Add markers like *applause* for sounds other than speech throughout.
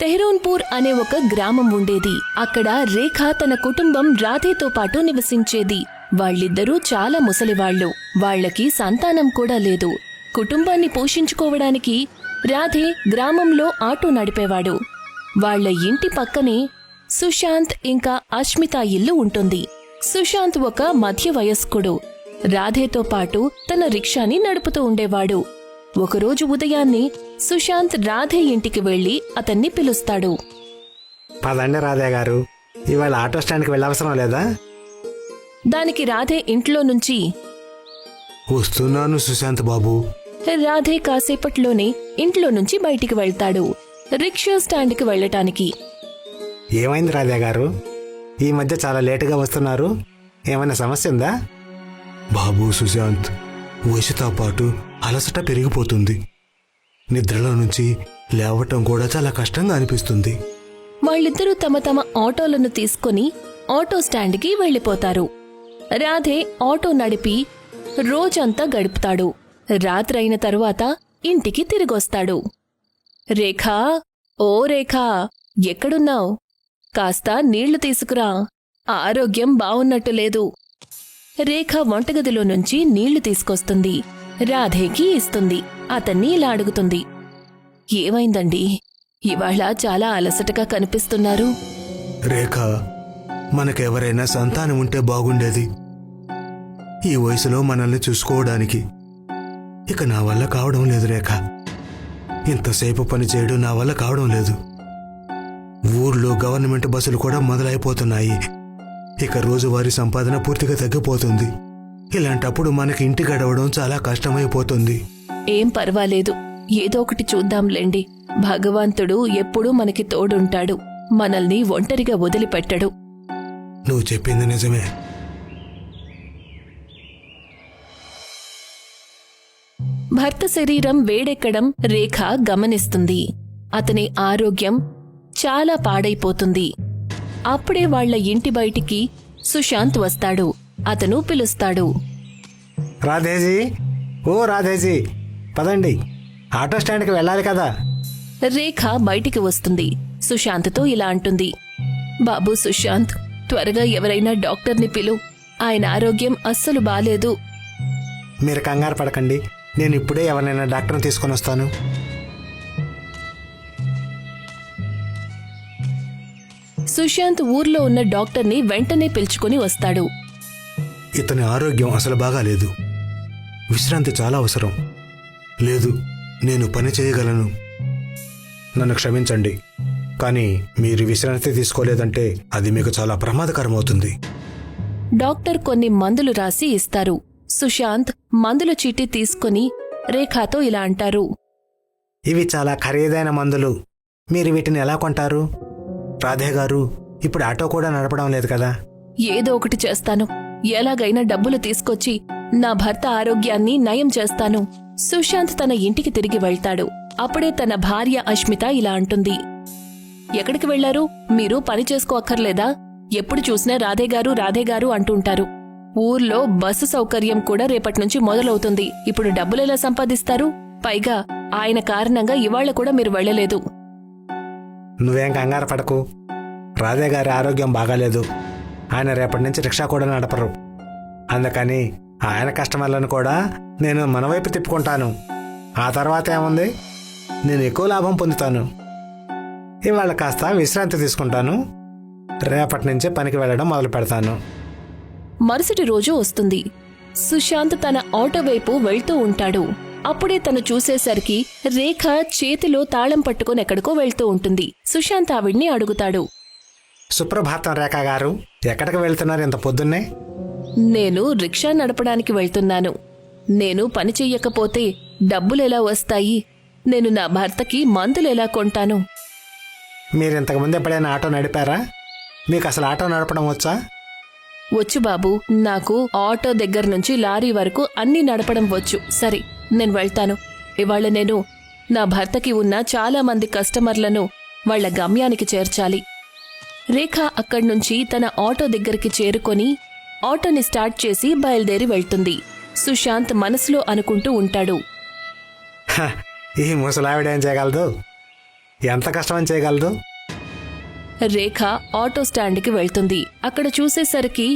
తెహ్రోన్పూర్ అనే ఒక గ్రామం ఉండేది. అక్కడ రేఖ తన కుటుంబం రాధేతో పాటు నివసించేది. వాళ్ళిద్దరూ చాలా ముసలివాళ్ళు వాళ్ళకి సంతానం కూడా లేదు. కుటుంబాన్ని పోషించుకోవడానికి రాధే గ్రామంలో ఆటో నడిపేవాడు. వాళ్ళ ఇంటి పక్కనే సుశాంత్ ఇంకా అష్మిత ఇల్లు ఉంటుంది. సుశాంత్ ఒక మధ్య వయస్కుడు రాధేతో పాటు తన రిక్షాని నడుపుతూ ఉండేవాడు. ఒకరోజు ఉదయాన్నే సుశాంత్ రాధే ఇంటికి వెళ్ళి అతన్ని పిలుస్తాడు. పదండి రాధే గారు ఇవాళ ఆటో స్టాండ్కి వెళ్ళవసరం లేదా? దానికి రాధే ఇంట్లో నుంచి వస్తున్నాను సుశాంత్ బాబు. రాధే కాసేపట్లోనే ఇంట్లో నుంచి బయటికి వెళ్తాడు రిక్షా స్టాండ్కి వెళ్ళటానికి. ఏమైంది రాధే గారు? ఈ మధ్య చాలా లేటుగా వస్తున్నారు ఏమైనా సమస్య ఉందా? బాబు సుశాంత్ వయసుతో పాటు అలసట పెరిగిపోతుంది. నిద్రలో నుంచి లేవటం కూడా చాలా కష్టంగా అనిపిస్తుంది. వాళ్ళిద్దరూ తమ తమ ఆటోలను తీసుకుని ఆటో స్టాండ్కి వెళ్ళిపోతారు. రాధే ఆటో నడిపి రోజంతా గడుపుతాడు. రాత్రైన తరువాత ఇంటికి తిరిగొస్తాడు. రేఖా ఓ రేఖా ఎక్కడున్నావు? కాస్త నీళ్ళు తీసుకురా. ఆరోగ్యం బావున్నట్టు లేదు. రేఖ వంటగదిలో నుంచి నీళ్ళు తీసుకొస్తుంది. రాధేకి ఇస్తుంది. అతన్ని ఇలా అడుగుతుంది. ఏమైందండి? ఇవాళ చాలా అలసటగా కనిపిస్తున్నారు. రేఖ మనకెవరైనా సంతానం ఉంటే బాగుండేది. ఈ వయసులో మనల్ని చూసుకోవడానికి. ఇక నా వల్ల కావడం లేదు రేఖ. ఇంతసేపు పని చేయడం నా వల్ల కావడం లేదు. ఊర్లో గవర్నమెంట్ బస్సులు కూడా మొదలైపోతున్నాయి. ఇక రోజువారీ సంపాదన పూర్తిగా తగ్గిపోతుంది. ఇలాంటప్పుడు మనకి ఇంటి గడవడం చాలా కష్టమైపోతుంది. ఏం పర్వాలేదు. ఏదో ఒకటి చూద్దాంలేండి. భగవంతుడు ఎప్పుడూ మనకి తోడుంటాడు. మనల్ని ఒంటరిగా వదిలిపెట్టడు. నువ్వు చెప్పింది నిజమే. భర్త శరీరం వేడెక్కడం రేఖ గమనిస్తుంది. అతని ఆరోగ్యం చాలా పాడైపోతుంది. అప్పుడే వాళ్ళ ఇంటి బయటికి సుశాంత్ వస్తాడు. అతను పిలుస్తాడు. రాధేజీ ఓ రాధేజీ పదండి. ఆటో స్టాండ్కి వెళ్ళాలి కదా. రేఖ బయటికి వస్తుంది. సుశాంత్తో ఇలా అంటుంది. బాబు సుశాంత్ త్వరగా ఎవరైనా డాక్టర్ని పిలు. ఆయన ఆరోగ్యం అస్సలు బాలేదు. మీరు కంగారు పడకండి. నేను ఇప్పుడే ఎవరినైనా డాక్టర్ని తీసుకొని వస్తాను. సుశాంత్ ఊర్లో ఉన్న డాక్టర్ని వెంటనే పిలుచుకొని వస్తాడు. ఇతని ఆరోగ్యం అసలు బాగాలేదు విశ్రాంతి చాలా అవసరం. లేదు నేను పని చేయగలను. నన్ను క్షమించండి. కానీ మీరు విశ్రాంతి తీసుకోలేదంటే అది మీకు చాలా ప్రమాదకరం అవుతుంది డాక్టర్ కొన్ని మందులు రాసి ఇస్తారు. సుశాంత్ మందుల చీటీ తీసుకుని రేఖాతో ఇలా అంటారు. ఇవి చాలా ఖరీదైన మందులు. మీరు వీటిని ఎలా కొంటారు? రాధే గారు ఇప్పుడు ఆటో కూడా నడపడం లేదు కదా? ఏదో ఒకటి చేస్తాను. ఎలాగైనా డబ్బులు తీసుకొచ్చి నా భర్త ఆరోగ్యాన్ని నయం చేస్తాను. సుశాంత్ తన ఇంటికి తిరిగి వెళ్తాడు. అప్పుడే తన భార్య అష్మిత ఇలా అంటుంది. ఎక్కడికి వెళ్ళారు మీరు పని చేసుకోక్కర్లేదా? ఎప్పుడు చూసినా రాధేగారు రాధేగారు అంటుంటారు ఊర్లో బస్సు సౌకర్యం కూడా రేపట్నుంచి మొదలవుతుంది. ఇప్పుడు డబ్బులెలా సంపాదిస్తారు? పైగా ఆయన కారణంగా ఇవాళ కూడా మీరు వెళ్ళలేదు. నువ్వేం కంగారు పడకు. రాధేగారి ఆరోగ్యం బాగాలేదు. ఆయన రేపటి నుంచి రిక్షా కూడా నడపరు. అందుకని ఆయన కస్టమర్లను కూడా నేను మనవైపు తిప్పుకుంటాను. ఆ తర్వాత ఏముంది? నేను ఎక్కువ లాభం పొందుతాను. ఇవాళ కాస్త విశ్రాంతి తీసుకుంటాను. రేపటి నుంచి పనికి వెళ్ళడం మొదలు పెడతాను. మరుసటి రోజు వస్తుంది. సుశాంత్ తన ఆటో వైపు వెళ్తూ ఉంటాడు. అప్పుడే తను చూసేసరికి రేఖ చేతిలో తాళం పట్టుకుని ఎక్కడికో వెళ్తూ ఉంటుంది. సుశాంత్ ఆవిడ్ని అడుగుతాడు. సుప్రభాతం రేఖ గారు. ఎక్కడికి వెళ్తున్నారు ఇంత పొద్దున్నే? నేను రిక్షా నడపడానికి వెళ్తున్నాను. నేను పని చెయ్యకపోతే డబ్బులెలా వస్తాయి? నేను నా భర్తకి మందులెలా కొంటాను? మీరు ఇంతకుముందు ఎప్పుడైనా ఆటో నడిపారా? మీకు అసలు ఆటో నడపడం వచ్చా? వచ్చు బాబు నాకు ఆటో దగ్గర నుంచి లారీ వరకు అన్నీ నడపడం వచ్చు. సరే నేను వెళ్తాను. ఇవాళ నేను నా భర్తకి ఉన్న చాలా మంది కస్టమర్లను వాళ్ళ గమ్యానికి చేర్చాలి. రేఖ అక్కడి నుంచి తన ఆటో దగ్గరికి చేరుకొని ఆటోని స్టార్ట్ చేసి బయలుదేరి వెళ్తుంది. సుశాంత్ మనసులో అనుకుంటూ ఉంటాడు. ఈ ముసలావిడ చేయగలదు? ఎంత కష్టమని చేయగలదు? రేఖ ఆటో స్టాండ్కి వెళ్తుంది. అక్కడ చూసేసరికి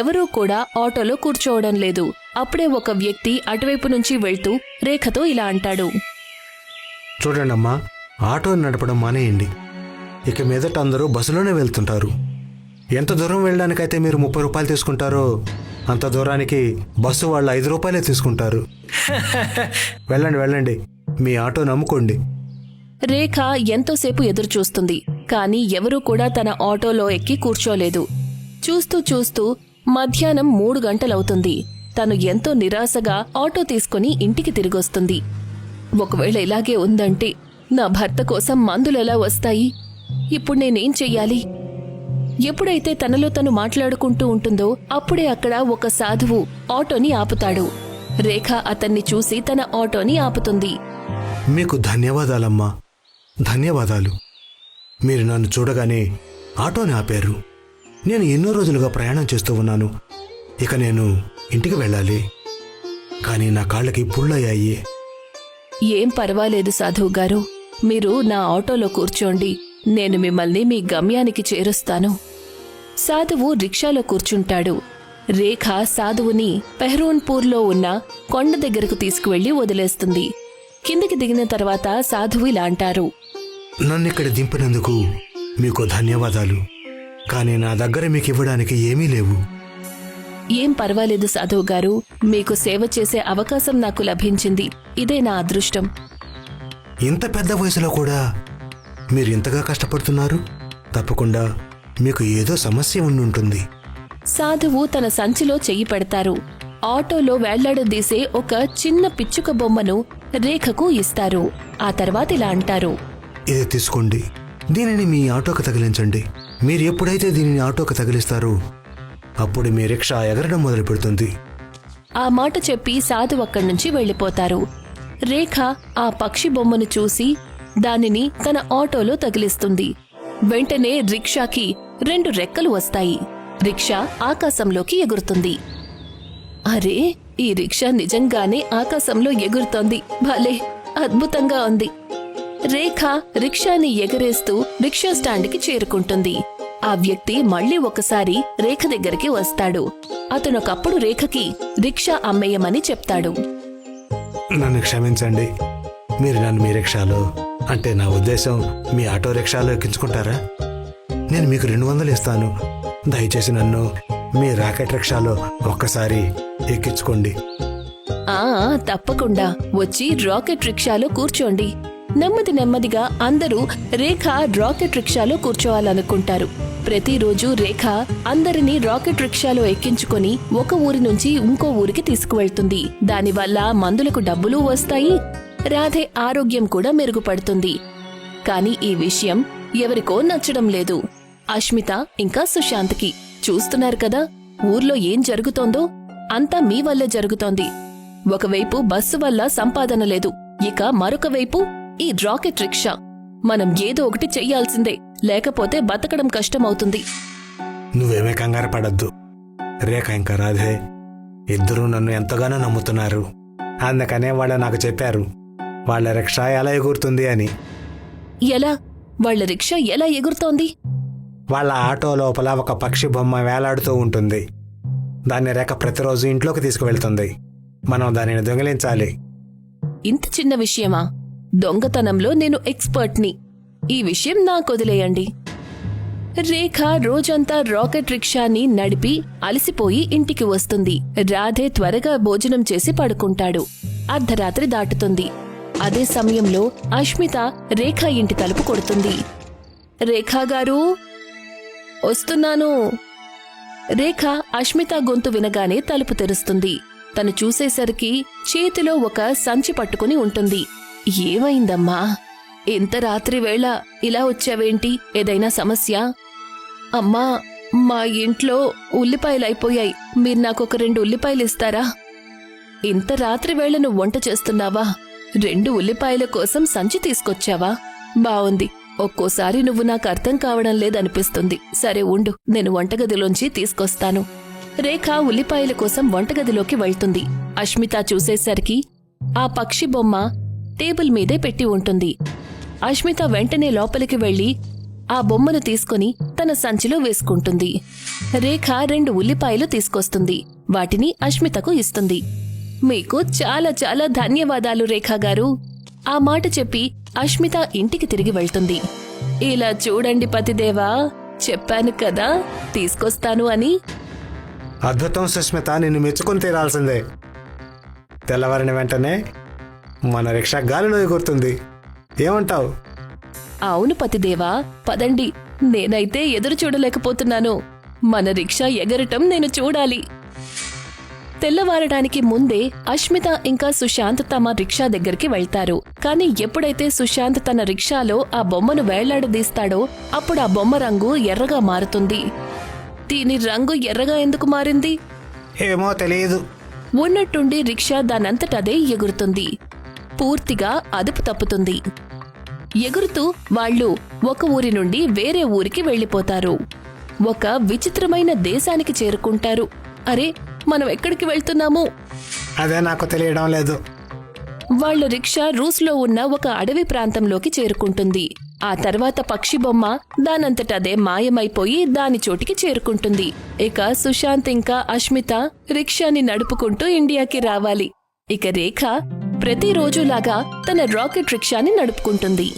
ఎవరూ కూడా ఆటోలో కూర్చోవడం లేదు. అప్పుడే ఒక వ్యక్తి అటువైపు నుంచి వెళ్తూ రేఖతో ఇలా అంటాడు. చూడండి అమ్మా ఆటో నడపడం మానేయండి. ఇక మీదట అందరూ బస్సులోనే వెళ్తుంటారు. ఎంత దూరం వెళ్ళడానికైతే మీరు ముప్పై రూపాయలు తీసుకుంటారో అంత దూరానికి బస్సు వాళ్ళు ఐదు రూపాయలే తీసుకుంటారు. *laughs* వెళ్ళండి వెళ్ళండి. మీ ఆటో నమ్ముకోండి. రేఖ ఎంతోసేపు ఎదురు చూస్తుంది కానీ ఎవరూ కూడా తన ఆటోలో ఎక్కి కూర్చోలేదు. చూస్తూ చూస్తూ మధ్యాహ్నం మూడు గంటలవుతుంది. తను ఎంతో నిరాశగా ఆటో తీసుకుని ఇంటికి తిరిగొస్తుంది. ఒకవేళ ఇలాగే ఉందంటే నా భర్త కోసం మందులెలా వస్తాయి? ఇప్పుడు నేనేం చెయ్యాలి? ఎప్పుడైతే తనలో తను మాట్లాడుకుంటూ ఉంటుందో అప్పుడే అక్కడ ఒక సాధువు ఆటోని ఆపుతాడు. రేఖ అతన్ని చూసి తన ఆటోని ఆపుతుంది. మీకు ధన్యవాదాలమ్మా. ధన్యవాదాలు. మీరు నన్ను చూడగానే ఆటోని ఆపారు. నేను ఎన్నో రోజులుగా ప్రయాణం చేస్తూ ఉన్నాను. ఇక నేను ఇంటికి వెళ్ళాలి. కానీ నా కాళ్ళకి పుళ్ళయ్యాయి. ఏం పర్వాలేదు సాధువు గారు. మీరు నా ఆటోలో కూర్చోండి. నేను మిమ్మల్ని మీ గమ్యానికి చేరుస్తాను. సాధువు రిక్షాలో కూర్చుంటాడు. రేఖ సాధువుని పెహ్రోన్పూర్లో ఉన్న కొండ దగ్గరకు తీసుకువెళ్ళి వదిలేస్తుంది. కిందికి దిగిన తర్వాత సాధువు ఇలా అంటారు. నన్ను ఇక్కడ దింపినందుకు మీకు ధన్యవాదాలు. కానీ నా దగ్గర మీకు ఇవ్వడానికి ఏమీ లేవు. ఏం పర్వాలేదు సాధువు గారు మీకు సేవ చేసే అవకాశం నాకు లభించింది. ఇదే నా అదృష్టం. ఇంత పెద్ద వయసులో కూడా మీరు ఇంతగా కష్టపడుతున్నారు? తప్పకుండా మీకు ఏదో సమస్య ఉండి ఉంటుంది సాధువు తన సంచిలో చెయ్యి పెడతారు. ఆటోలో వేళ్ళాడదీసే ఒక చిన్న పిచ్చుక బొమ్మను రేఖకు ఇస్తారు. ఆ తర్వాత ఇలా అంటారు. ఇది తీసుకోండి. దీనిని మీ ఆటోకి తగిలించండి. మీరు ఎప్పుడైతే దీనిని ఆటోకి తగిలిస్తారో అప్పుడు మీ రిక్షా ఎగరడం మొదలు పెడుతుంది. ఆ మాట చెప్పి సాధు అక్కడి నుంచి వెళ్ళిపోతారు రేఖ ఆ పక్షి బొమ్మను చూసి దానిని తన ఆటోలో తగిలిస్తుంది. వెంటనే రిక్షాకి రెండు రెక్కలు వస్తాయి. రిక్షా ఆకాశంలోకి ఎగురుతుంది. అరే ఈ రిక్షా నిజంగానే ఆకాశంలో ఎగురుతోంది. భలే అద్భుతంగా ఉంది. రేఖ రిక్షాని ఎగరేస్తూ రిక్షా స్టాండ్కి చేరుకుంటుంది. ఆ వ్యక్తి మళ్ళీ ఒకసారి రేఖ దగ్గరికి వస్తాడు. అతనొకప్పుడు రేఖకి రిక్షా అమ్మేయమని చెప్తాడు. నన్ను క్షమించండి. మీరు నన్ను మీ రిక్షాలో అంటే నా ఉద్దేశం మీ ఆటో రిక్షాలో ఎక్కించుకుంటారా? నేను మీకు రెండు వందలు ఇస్తాను. దయచేసి నన్ను మీ రాకెట్ రిక్షాలో ఒక్కసారి ఎక్కించుకోండి. ఆ తప్పకుండా. వచ్చి రాకెట్ రిక్షాలో కూర్చోండి. నెమ్మది నెమ్మదిగా అందరూ రేఖ రాకెట్ రిక్షాలో కూర్చోవాలనుకుంటారు. ప్రతిరోజు రేఖ అందరినీ రాకెట్ రిక్షాలో ఎక్కించుకొని ఒక ఊరి నుంచి ఇంకో ఊరికి తీసుకువెళ్తుంది. దానివల్ల మందులకు డబ్బులు వస్తాయి రాధే ఆరోగ్యం కూడా మెరుగుపడుతుంది. కానీ ఈ విషయం ఎవరికో నచ్చడం లేదు. అష్మిత ఇంకా సుశాంత్కి చూస్తున్నారు కదా ఊర్లో ఏం జరుగుతోందో అంతా మీ వల్లే జరుగుతోంది. ఒకవైపు బస్సు వల్ల సంపాదన లేదు ఇక మరొక వైపు ఈ రాకెట్ రిక్షా. మనం ఏదో ఒకటి చెయ్యాల్సిందే లేకపోతే బతకడం కష్టమవుతుంది. నువ్వేమీ కంగారు పడద్దు. రేఖ ఇంకా రాధే ఇద్దరూ నన్ను ఎంతగానో నమ్ముతున్నారు. అందుకనే వాళ్ళు నాకు చెప్పారు వాళ్ళ రిక్షా ఎలా ఎగురుతుంది అని. ఎలా? వాళ్ళ రిక్షా ఎలా ఎగురుతోంది? వాళ్ళ ఆటో లోపల ఒక పక్షి బొమ్మ వేలాడుతూ ఉంటుంది. దాన్ని రేఖ ప్రతిరోజు ఇంట్లోకి తీసుకువెళ్తుంది. మనం దానిని దొంగిలించాలి. ఇంత చిన్న విషయమా? దొంగతనంలో నేను ఎక్స్పర్ట్ని. ఈ విషయం నాకు వదిలేయండి. రేఖ రోజంతా రాకెట్ రిక్షాని నడిపి అలసిపోయి ఇంటికి వస్తుంది. రాధే త్వరగా భోజనం చేసి పడుకుంటాడు. అర్ధరాత్రి దాటుతుంది. అదే సమయంలో అష్మిత రేఖ ఇంటి తలుపు కొడుతుంది. రేఖా గారు? వస్తున్నాను. రేఖ అష్మిత గొంతు వినగానే తలుపు తెరుస్తుంది. తను చూసేసరికి చేతిలో ఒక సంచి పట్టుకుని ఉంటుంది. ఏమైందమ్మా? ఇంత రాత్రి వేళ ఇలా వచ్చావేంటి? ఏదైనా సమస్య? అమ్మా మా ఇంట్లో ఉల్లిపాయలు అయిపోయాయి మీరు నాకు ఒక రెండు ఉల్లిపాయలు ఇస్తారా ఇంత రాత్రి వేళ నువ్వు వంట చేస్తున్నావా? రెండు ఉల్లిపాయల కోసం సంచి తీసుకొచ్చావా? బావుంది. ఒక్కోసారి నువ్వు నాకు అర్థం కావడం లేదనిపిస్తుంది. సరే ఉండు నేను వంటగదిలోంచి తీసుకొస్తాను. రేఖ ఉల్లిపాయల కోసం వంటగదిలోకి వెళ్తుంది. అష్మిత చూసేసరికి ఆ పక్షి బొమ్మ టేబుల్ మీదే పెట్టి ఉంటుంది. అష్మిత వెంటనే లోపలికి వెళ్ళి ఆ బొమ్మను తీసుకుని తన సంచిలో వేసుకుంటుంది. రేఖ రెండు ఉల్లిపాయలు తీసుకొస్తుంది. వాటిని అష్మితకు ఇస్తుంది. మీకు చాలా చాలా ధన్యవాదాలు రేఖా గారు. ఆ మాట చెప్పి అష్మిత ఇంటికి తిరిగి వెళ్తుంది. ఇలా చూడండి పతిదేవా చెప్పాను కదా తీసుకొస్తాను అని. అద్భుతం సుస్మిత నిన్ను మెచ్చుకొని తీరాల్సిందే. తెల్లవారిన వెంటనే మన రిక్షా గాలిలో ఎగురుతుంది. ఏమంటావు? అవును పతిదేవా పదండి. నేనైతే ఎదురు చూడలేకపోతున్నాను. మన రిక్షా ఎగరటం నేను చూడాలి. తెల్లవారడానికి ముందే అష్మిత ఇంకా సుశాంత్ తమ రిక్షా దగ్గరికి వెళ్తారు. కానీ ఎప్పుడైతే సుశాంత్ తన రిక్షాలో ఆ బొమ్మను వేళ్ళాడదీస్తాడో అప్పుడు ఆ బొమ్మ రంగు ఎర్రగా మారుతుంది. దీని రంగు ఎర్రగా ఎందుకు మారింది? ఏమో తెలియదు. ఉన్నట్టుండి రిక్షా దానంతటదే ఎగురుతుంది. పూర్తిగా అదుపు తప్పుతుంది. ఎగురుతూ వాళ్ళు ఒక ఊరి నుండి వేరే ఊరికి వెళ్ళిపోతారు. ఒక విచిత్రమైన దేశానికి చేరుకుంటారు. అరే మనం ఎక్కడికి వెళ్తున్నాము? అదే నాకు తెలియడం లేదు. వాళ్ళ రిక్షా రూస్లో ఉన్న ఒక అడవి ప్రాంతంలోకి చేరుకుంటుంది. ఆ తర్వాత పక్షి బొమ్మ దానంతటదే మాయమైపోయి దాని చోటికి చేరుకుంటుంది. ఇక సుశాంత్ ఇంకా అష్మిత రిక్షాని నడుపుకుంటూ ఇండియాకి రావాలి. ఇక రేఖ ప్రతిరోజులాగా తన రాకెట్ రిక్షాని నడుపుకుంటుంది.